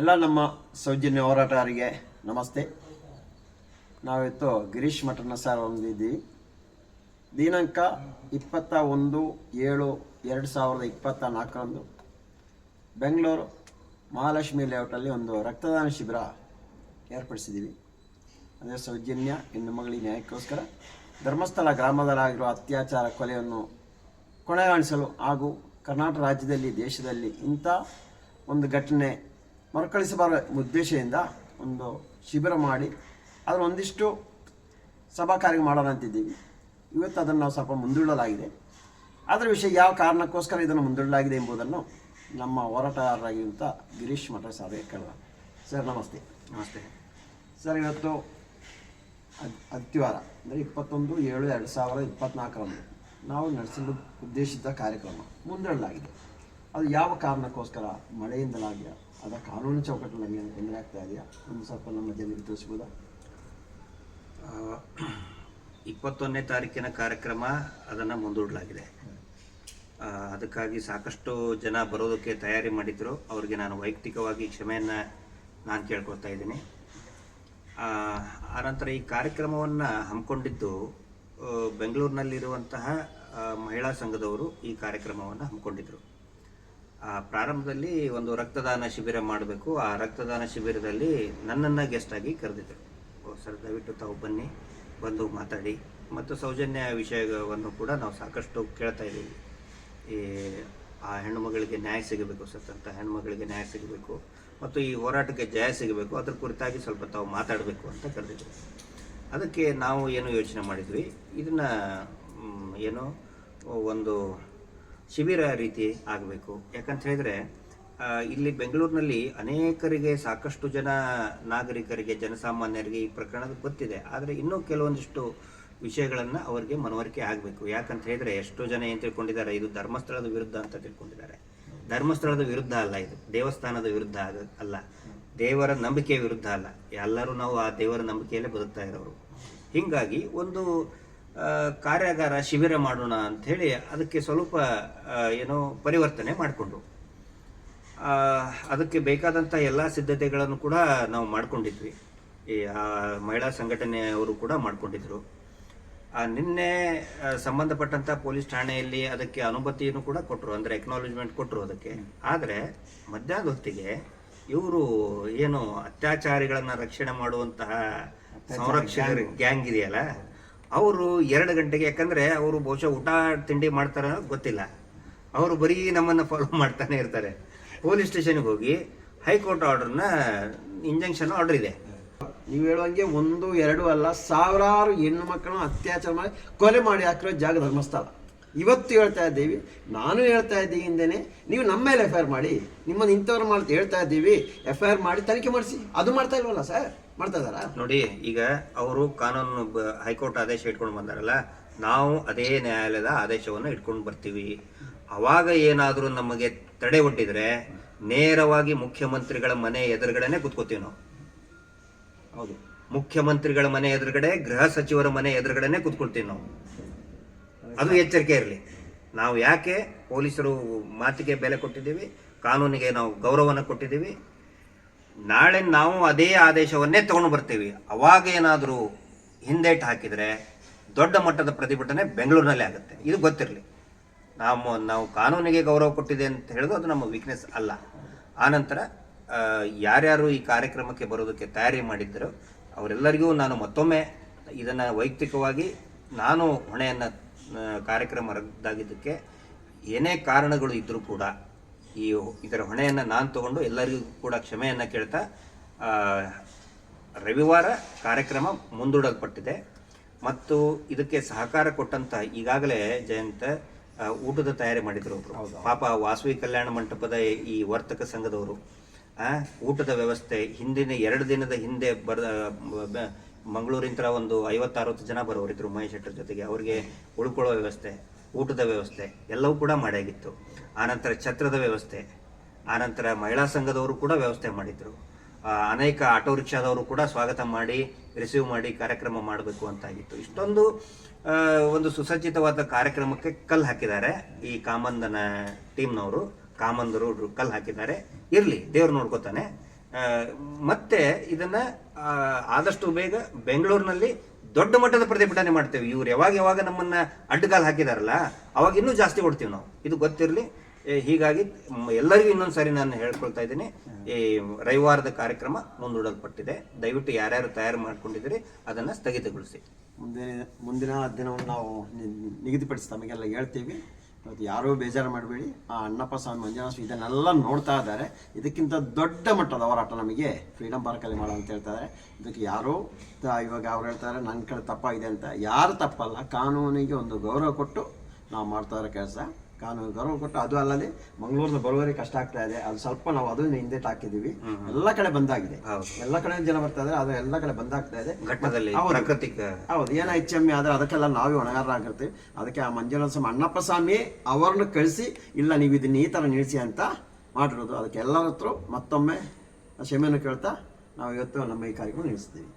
ಎಲ್ಲ ನಮ್ಮ ಸೌಜನ್ಯ ಹೋರಾಟಗಾರರಿಗೆ ನಮಸ್ತೆ. ನಾವಿತ್ತು ಗಿರೀಶ್ ಮಠನ ಸರ್ ಹೊಂದಿದ್ದೀವಿ ದಿನಾಂಕ ಇಪ್ಪತ್ತ ಒಂದು ಏಳು ಎರಡು ಸಾವಿರದ ಇಪ್ಪತ್ತ ನಾಲ್ಕರಂದು ಬೆಂಗಳೂರು ಮಹಾಲಕ್ಷ್ಮಿ ಲೇಔಟಲ್ಲಿ ಒಂದು ರಕ್ತದಾನ ಶಿಬಿರ ಏರ್ಪಡಿಸಿದ್ದೀವಿ. ಅಂದರೆ ಸೌಜನ್ಯ ಹೆಣ್ಣು ಮಗಳಿಗೆ ನ್ಯಾಯಕ್ಕೋಸ್ಕರ ಧರ್ಮಸ್ಥಳ ಗ್ರಾಮದಲ್ಲಾಗಿರುವ ಅತ್ಯಾಚಾರ ಕೊಲೆಯನ್ನು ಕೊನೆಗಾಣಿಸಲು ಹಾಗೂ ಕರ್ನಾಟಕ ರಾಜ್ಯದಲ್ಲಿ ದೇಶದಲ್ಲಿ ಇಂಥ ಒಂದು ಘಟನೆ ಮರುಕಳಿಸಬಾರ ಉದ್ದೇಶದಿಂದ ಒಂದು ಶಿಬಿರ ಮಾಡಿ ಅದರ ಒಂದಿಷ್ಟು ಸಭಾ ಕಾರ್ಯ ಮಾಡೋಣ ಅಂತಿದ್ದೀವಿ. ಇವತ್ತು ಅದನ್ನು ನಾವು ಸ್ವಲ್ಪ ಮುಂದೂಡಲಾಗಿದೆ. ಅದರ ವಿಷಯ ಯಾವ ಕಾರಣಕ್ಕೋಸ್ಕರ ಇದನ್ನು ಮುಂದೂಡಲಾಗಿದೆ ಎಂಬುದನ್ನು ನಮ್ಮ ಹೋರಾಟಗಾರರಾಗಿರುವಂಥ ಗಿರೀಶ್ ಮಠ ಸರ್ ಕೇಳೋಣ. ಸರ್ ನಮಸ್ತೆ. ನಮಸ್ತೆ. ಸರ್ ಇವತ್ತು ಅದ್- ಅತ್ತಿವಾರ ಅಂದರೆ ಇಪ್ಪತ್ತೊಂದು ಏಳು ಎರಡು ಸಾವಿರದ ಇಪ್ಪತ್ತ್ನಾಲ್ಕರಂದು ನಾವು ನಡೆಸಲು ಉದ್ದೇಶಿತ ಕಾರ್ಯಕ್ರಮ ಮುಂದೂಡಲಾಗಿದೆ. ಅದು ಯಾವ ಕಾರಣಕ್ಕೋಸ್ಕರ ಮಳೆಯಿಂದಲಾಗಿಯಾ ಅದ ಕಾನೂನು ಚೌಕಟ್ಟು ನಮಗೆ ತೊಂದರೆ ಆಗ್ತಾ ಇದೆಯಾ? ಒಂದು ಸ್ವಲ್ಪ ನಮ್ಮ ಜನರಿಗೆ ತಿಳಿಸ್ಬೋದಾ? ಇಪ್ಪತ್ತೊಂದನೇ ತಾರೀಕಿನ ಕಾರ್ಯಕ್ರಮ ಅದನ್ನು ಮುಂದೂಡಲಾಗಿದೆ. ಅದಕ್ಕಾಗಿ ಸಾಕಷ್ಟು ಜನ ಬರೋದಕ್ಕೆ ತಯಾರಿ ಮಾಡಿದ್ರು. ಅವರಿಗೆ ನಾನು ವೈಯಕ್ತಿಕವಾಗಿ ಕ್ಷಮೆಯನ್ನು ನಾನು ಕೇಳ್ಕೊಳ್ತಾ ಇದ್ದೀನಿ. ಆನಂತರ ಈ ಕಾರ್ಯಕ್ರಮವನ್ನು ಹಮ್ಮಿಕೊಂಡಿದ್ದು ಬೆಂಗಳೂರಿನಲ್ಲಿರುವಂತಹ ಮಹಿಳಾ ಸಂಘದವರು ಈ ಕಾರ್ಯಕ್ರಮವನ್ನು ಹಮ್ಮಿಕೊಂಡಿದ್ರು. ಆ ಪ್ರಾರಂಭದಲ್ಲಿ ಒಂದು ರಕ್ತದಾನ ಶಿಬಿರ ಮಾಡಬೇಕು. ಆ ರಕ್ತದಾನ ಶಿಬಿರದಲ್ಲಿ ನನ್ನನ್ನು ಗೆಸ್ಟ್ ಆಗಿ ಕರೆದಿದ್ದರು ಓ, ಸರ್, ದಯವಿಟ್ಟು ತಾವು ಬನ್ನಿ, ಬಂದು ಮಾತಾಡಿ. ಮತ್ತು ಸೌಜನ್ಯ ವಿಷಯವನ್ನು ಕೂಡ ನಾವು ಸಾಕಷ್ಟು ಕೇಳ್ತಾ ಇದ್ದೀವಿ. ಈ, ಆ ಹೆಣ್ಣು ಮಗಳಿಗೆ ನ್ಯಾಯ ಸಿಗಬೇಕು ಸತ್ತಂಥ ಹೆಣ್ಣು ಮಗಳಿಗೆ ನ್ಯಾಯ ಸಿಗಬೇಕು. ಮತ್ತು ಈ ಹೋರಾಟಕ್ಕೆ ಜಯ ಸಿಗಬೇಕು. ಅದ್ರ ಕುರಿತಾಗಿ ಸ್ವಲ್ಪ ತಾವು ಮಾತಾಡಬೇಕು ಅಂತ ಕರೆದಿದ್ದರು ಅದಕ್ಕೆ ನಾವು ಏನು ಯೋಚನೆ ಮಾಡಿದ್ವಿ? ಇದನ್ನು ಏನು, ಒಂದು ಶಿಬಿರ ರೀತಿ ಆಗಬೇಕು. ಯಾಕಂತ ಹೇಳಿದ್ರೆ ಇಲ್ಲಿ ಬೆಂಗಳೂರಿನಲ್ಲಿ ಅನೇಕರಿಗೆ ಸಾಕಷ್ಟು ಜನ ನಾಗರಿಕರಿಗೆ, ಜನಸಾಮಾನ್ಯರಿಗೆ ಈ ಪ್ರಕರಣದ ಗೊತ್ತಿದೆ. ಆದರೆ ಇನ್ನೂ ಕೆಲವೊಂದಿಷ್ಟು ವಿಷಯಗಳನ್ನು ಅವರಿಗೆ ಮನವರಿಕೆ ಆಗಬೇಕು. ಯಾಕಂತ ಹೇಳಿದ್ರೆ ಎಷ್ಟೋ ಜನ ಏನು ತಿಳ್ಕೊಂಡಿದ್ದಾರೆ, ಇದು ಧರ್ಮಸ್ಥಳದ ವಿರುದ್ಧ ಅಂತ ತಿಳ್ಕೊಂಡಿದ್ದಾರೆ. ಧರ್ಮಸ್ಥಳದ ವಿರುದ್ಧ ಅಲ್ಲ ಇದು. ದೇವಸ್ಥಾನದ ವಿರುದ್ಧ ಅಲ್ಲ. ದೇವರ ನಂಬಿಕೆಯ ವಿರುದ್ಧ ಅಲ್ಲ. ಎಲ್ಲರೂ ನಾವು ಆ ದೇವರ ನಂಬಿಕೆಯಲ್ಲೇ ಬದುಕ್ತಾ ಇರೋರು. ಹೀಗಾಗಿ ಒಂದು ಕಾರ್ಯಾಗಾರ ಶಿಬಿರ ಮಾಡೋಣ ಅಂಥೇಳಿ ಅದಕ್ಕೆ ಸ್ವಲ್ಪ ಏನೋ ಪರಿವರ್ತನೆ ಮಾಡಿಕೊಂಡು ಅದಕ್ಕೆ ಬೇಕಾದಂಥ ಎಲ್ಲ ಸಿದ್ಧತೆಗಳನ್ನು ಕೂಡ ನಾವು ಮಾಡ್ಕೊಂಡಿದ್ವಿ. ಈ ಆ, ಮಹಿಳಾ ಸಂಘಟನೆಯವರು ಕೂಡ ಮಾಡ್ಕೊಂಡಿದ್ರು. ಆ, ನಿನ್ನೆ ಸಂಬಂಧಪಟ್ಟಂಥ ಪೊಲೀಸ್ ಠಾಣೆಯಲ್ಲಿ ಅದಕ್ಕೆ ಅನುಮತಿಯನ್ನು ಕೂಡ ಕೊಟ್ಟರು ಅಂದರೆ ಎಕ್ನಾಲಜ್ಮೆಂಟ್ ಕೊಟ್ಟರು ಅದಕ್ಕೆ. ಆದರೆ ಮಧ್ಯಾಹ್ನದ ಹೊತ್ತಿಗೆ ಇವರು ಏನು ಅತ್ಯಾಚಾರಿಗಳನ್ನು ರಕ್ಷಣೆ ಮಾಡುವಂತಹ ಸಂರಕ್ಷಕ ಗ್ಯಾಂಗ್ ಇದೆಯಲ್ಲ? ಅವರು ಎರಡು ಗಂಟೆಗೆ, ಯಾಕಂದ್ರೆ ಅವರು ಬಹುಶಃ ಊಟ ತಿಂಡಿ ಮಾಡ್ತಾರ ಗೊತ್ತಿಲ್ಲ. ಅವರು ಬರೀ ನಮ್ಮನ್ನ ಫಾಲೋ ಮಾಡ್ತಾನೆ ಇರ್ತಾರೆ. ಪೊಲೀಸ್ ಸ್ಟೇಷನ್ಗೆ ಹೋಗಿ ಹೈಕೋರ್ಟ್ ಆರ್ಡರ್ನ ಇಂಜೆಕ್ಷನ್ ಆರ್ಡರ್ ಇದೆ. ನೀವು ಹೇಳುವಂಗೆ ಒಂದು, ಎರಡು ಅಲ್ಲ, ಸಾವಿರಾರು ಹೆಣ್ಣು ಮಕ್ಕಳನ್ನು ಅತ್ಯಾಚಾರ ಮಾಡಿ ಕೊಲೆ ಮಾಡಿ ಹಾಕಿರೋ ಜಾಗ ಧರ್ಮಸ್ಥಳ. ಇವತ್ತು ಹೇಳ್ತಾ ಇದ್ದೀವಿ, ನಾನು ಹೇಳ್ತಾ ಇದ್ದೀನಿ ಹಿಂದೆನೆ, ನೀವು ನಮ್ಮ ಮೇಲೆ ಎಫ್ ಐ ಆರ್ ಮಾಡಿ, ನಿಮ್ಮನ್ನು ಇಂಥವ್ರು ಮಾಡ್ತಾ ಹೇಳ್ತಾ ಇದ್ದೀವಿ, ಎಫ್ ಐ ಆರ್ ಮಾಡಿ ತನಿಖೆ ಮಾಡಿಸಿ. ಅದು ಮಾಡ್ತಾ ಇಲ್ವಲ್ಲ ಸರ್? ಮಾಡ್ತಾ ನೋಡಿ ಈಗ ಅವರು ಕಾನೂನು ಹೈಕೋರ್ಟ್ ಆದೇಶ ಇಟ್ಕೊಂಡು ಬಂದಾರಲ್ಲ ನಾವು ಅದೇ ನ್ಯಾಯಾಲಯದ ಆದೇಶವನ್ನು ಇಟ್ಕೊಂಡು ಬರ್ತೀವಿ. ಅವಾಗ ಏನಾದರೂ ನಮಗೆ ತಡೆ ಒಡ್ಡಿದ್ರೆ ನೇರವಾಗಿ ಮುಖ್ಯಮಂತ್ರಿಗಳ ಮನೆ ಎದುರುಗಡೆನೆ ಕೂತ್ಕೋತೀವಿ ನಾವು. ಹೌದು. ಮುಖ್ಯಮಂತ್ರಿಗಳ ಮನೆ ಎದುರುಗಡೆ ಗೃಹ ಸಚಿವರ ಮನೆ ಎದುರುಗಡೆನೆ ಕೂತ್ಕೊಳ್ತೀವಿ ನಾವು. ಅದು ಎಚ್ಚರಿಕೆ ಇರಲಿ. ನಾವು ಯಾಕೆ ಪೊಲೀಸರು ಮಾತಿಗೆ ಬೆಲೆ ಕೊಟ್ಟಿದ್ದೀವಿ ಕಾನೂನಿಗೆ ನಾವು ಗೌರವನ ಕೊಟ್ಟಿದ್ದೀವಿ ನಾಳೆ ನಾವು ಅದೇ ಆದೇಶವನ್ನೇ ತಗೊಂಡು ಬರ್ತೀವಿ. ಅವಾಗ ಏನಾದರೂ ಹಿಂದೇಟ್ ಹಾಕಿದರೆ ದೊಡ್ಡ ಮಟ್ಟದ ಪ್ರತಿಭಟನೆ ಬೆಂಗಳೂರಿನಲ್ಲಿ ಆಗುತ್ತೆ. ಇದು ಗೊತ್ತಿರಲಿ. ನಾವು ನಾವು ಕಾನೂನಿಗೆ ಗೌರವ ಕೊಟ್ಟಿದೆ ಅಂತ ಹೇಳೋದು ಅದು ನಮ್ಮ ವೀಕ್ನೆಸ್ ಅಲ್ಲ. ಆನಂತರ ಯಾರ್ಯಾರು ಈ ಕಾರ್ಯಕ್ರಮಕ್ಕೆ ಬರೋದಕ್ಕೆ ತಯಾರಿ ಮಾಡಿದ್ದರು ಅವರೆಲ್ಲರಿಗೂ ನಾನು ಮತ್ತೊಮ್ಮೆ ಇದನ್ನು ವೈಯಕ್ತಿಕವಾಗಿ ನಾನು ಹೊಣೆಯನ್ನು ಕಾರ್ಯಕ್ರಮ ರದ್ದಾಗಿದ್ದಕ್ಕೆ ಏನೇ ಕಾರಣಗಳು ಇದ್ದರೂ ಕೂಡ ಈ ಇದರ ಹೊಣೆಯನ್ನು ನಾನು ತಗೊಂಡು ಎಲ್ಲರಿಗೂ ಕೂಡ ಕ್ಷಮೆಯನ್ನು ಕೇಳ್ತಾ ರವಿವಾರ ಕಾರ್ಯಕ್ರಮ ಮುಂದೂಡಲ್ಪಟ್ಟಿದೆ. ಮತ್ತು ಇದಕ್ಕೆ ಸಹಕಾರ ಕೊಟ್ಟಂತ ಈಗಾಗಲೇ ಜಯಂತ ಊಟದ ತಯಾರಿ ಮಾಡಿದ್ರು ಒಬ್ರು. ಪಾಪ ವಾಸವಿ ಕಲ್ಯಾಣ ಮಂಟಪದ ಈ ವರ್ತಕ ಸಂಘದವರು. ಆ, ಊಟದ ವ್ಯವಸ್ಥೆ ಹಿಂದಿನ ಎರಡು ದಿನದ ಹಿಂದೆ ಬರ ಮಂಗಳೂರಿಂತ ಒಂದು ಐವತ್ತರವತ್ತು ಜನ ಬರೋರಿದ್ರು ಮಹೇಶ್ ಶೆಟ್ಟರ್ ಜೊತೆಗೆ. ಅವರಿಗೆ ಉಳ್ಕೊಳ್ಳೋ ವ್ಯವಸ್ಥೆ. ಊಟದ ವ್ಯವಸ್ಥೆ ಎಲ್ಲವೂ ಕೂಡ ಮಾಡಿಯಾಗಿತ್ತು ಆನಂತರ ಛತ್ರದ ವ್ಯವಸ್ಥೆ, ಆನಂತರ ಮಹಿಳಾ ಸಂಘದವರು ಕೂಡ ವ್ಯವಸ್ಥೆ ಮಾಡಿದ್ರು. ಅನೇಕ ಆಟೋ ರಿಕ್ಷಾದವರು ಕೂಡ ಸ್ವಾಗತ ಮಾಡಿ ರಿಸೀವ್ ಮಾಡಿ ಕಾರ್ಯಕ್ರಮ ಮಾಡಬೇಕು ಅಂತಾಗಿತ್ತು. ಇಷ್ಟೊಂದು ಒಂದು ಸುಸಜ್ಜಿತವಾದ ಕಾರ್ಯಕ್ರಮಕ್ಕೆ ಕಲ್ಲು ಹಾಕಿದ್ದಾರೆ ಈ ಕಾಮಂದನ ಟೀಮ್ನವರು. ಕಾಮಂದರು ಕಲ್ಲು ಹಾಕಿದ್ದಾರೆ. ಇರಲಿ, ದೇವ್ರು ನೋಡ್ಕೋತಾನೆ. ಮತ್ತೆ ಇದನ್ನ ಆದಷ್ಟು ಬೇಗ ಬೆಂಗಳೂರಿನಲ್ಲಿ ದೊಡ್ಡ ಮಟ್ಟದ ಪ್ರತಿಭಟನೆ ಮಾಡ್ತೇವೆ. ಇವ್ರು ಯಾವಾಗ ಯಾವಾಗ ನಮ್ಮನ್ನ ಅಡ್ಡಗಾಲ್ ಹಾಕಿದಾರಲ್ಲ ಅವಾಗ ಇನ್ನೂ ಜಾಸ್ತಿ ಕೊಡ್ತೀವಿ ನಾವು. ಇದು ಗೊತ್ತಿರಲಿ. ಹೀಗಾಗಿ ಎಲ್ಲರಿಗೂ ಇನ್ನೊಂದು ಸಾರಿ ನಾನು ಹೇಳ್ಕೊಳ್ತಾ ಇದ್ದೀನಿ. ಈ ರವಿವಾರದ ಕಾರ್ಯಕ್ರಮ ಮುಂದೂಡಲ್ಪಟ್ಟಿದೆ. ದಯವಿಟ್ಟು ಯಾರ್ಯಾರು ತಯಾರು ಮಾಡ್ಕೊಂಡಿದ್ದೀರಿ ಅದನ್ನು ಸ್ಥಗಿತಗೊಳಿಸಿ. ಮುಂದಿನ ಮುಂದಿನ ದಿನವನ್ನು ನಾವು ನಿಗದಿಪಡಿಸಿ ತಮಗೆಲ್ಲ ಹೇಳ್ತೀವಿ. ಇವತ್ತು ಯಾರೂ ಬೇಜಾರು ಮಾಡಬೇಡಿ. ಆ ಅಣ್ಣಪ್ಪ ಸ್ವಾಮಿ ಮಂಜುನಾಥ ಸ್ವಾಮಿ ಇದನ್ನೆಲ್ಲ ನೋಡ್ತಾ ಇದ್ದಾರೆ. ಇದಕ್ಕಿಂತ ದೊಡ್ಡ ಮಟ್ಟದ ಹೋರಾಟ ನಮಗೆ ಫ್ರೀಡಮ್ ಪಾರ್ಕಲ್ಲಿ ಮಾಡೋ ಅಂತ ಹೇಳ್ತಾರೆ ಇದಕ್ಕೆ ಯಾರೋ ಇವಾಗ ಅವ್ರು ಹೇಳ್ತಾರೆ ನನ್ನ ಕಡೆ ತಪ್ಪಾಗಿದೆ ಅಂತ. ಯಾರು ತಪ್ಪಲ್ಲ, ಕಾನೂನಿಗೆ ಒಂದು ಗೌರವ ಕೊಟ್ಟು ನಾವು ಮಾಡ್ತಾ ಇರೋ ಕೆಲಸ. ಕಾನೂನು ಗೌರವ ಕೊಟ್ಟು ಅದು ಅಲ್ಲದೆ ಮಂಗಳೂರಿನ ಬರುವವರೆ ಕಷ್ಟ ಆಗ್ತಾ ಇದೆ. ಅದು ಸ್ವಲ್ಪ ನಾವು ಅದು ಹಿಂದೆ ಹಾಕಿದೀವಿ ಎಲ್ಲ ಕಡೆ ಬಂದಾಗಿದೆ. ಎಲ್ಲ ಕಡೆ ಜನ ಬರ್ತಾ ಇದ್ದಾರೆ ಅದು ಎಲ್ಲ ಕಡೆ ಬಂದಾಗ್ತಾ ಇದೆ. ಘಟ್ಟದಲ್ಲಿ ಹೌದು. ಏನ ಹೆಚ್ಚಮ್ಮಿ ಆದ್ರೆ ಅದಕ್ಕೆಲ್ಲ ನಾವೇ ಹೊಣೆಗಾರರಾಗಿರ್ತೀವಿ. ಅದಕ್ಕೆ ಆ ಮಂಜುನಾಥ ಸ್ವಾಮಿ ಅಣ್ಣಪ್ಪ ಸ್ವಾಮಿ ಅವರನ್ನು ಕಳಿಸಿ ಇಲ್ಲ ನೀವು ಇದನ್ನ ಈ ತರ ನಿಲ್ಲಿಸಿ ಅಂತ ಮಾಡಿರೋದು. ಅದಕ್ಕೆ ಎಲ್ಲರ ಹತ್ರ ಮತ್ತೊಮ್ಮೆ ಕ್ಷಮೆಯನ್ನು ಕೇಳ್ತಾ ನಾವು ಇವತ್ತು ನಮ್ಮ ಈ ಕಾರ್ಯಕ್ರಮ ನಿಲ್ಲಿಸ್ತೀವಿ.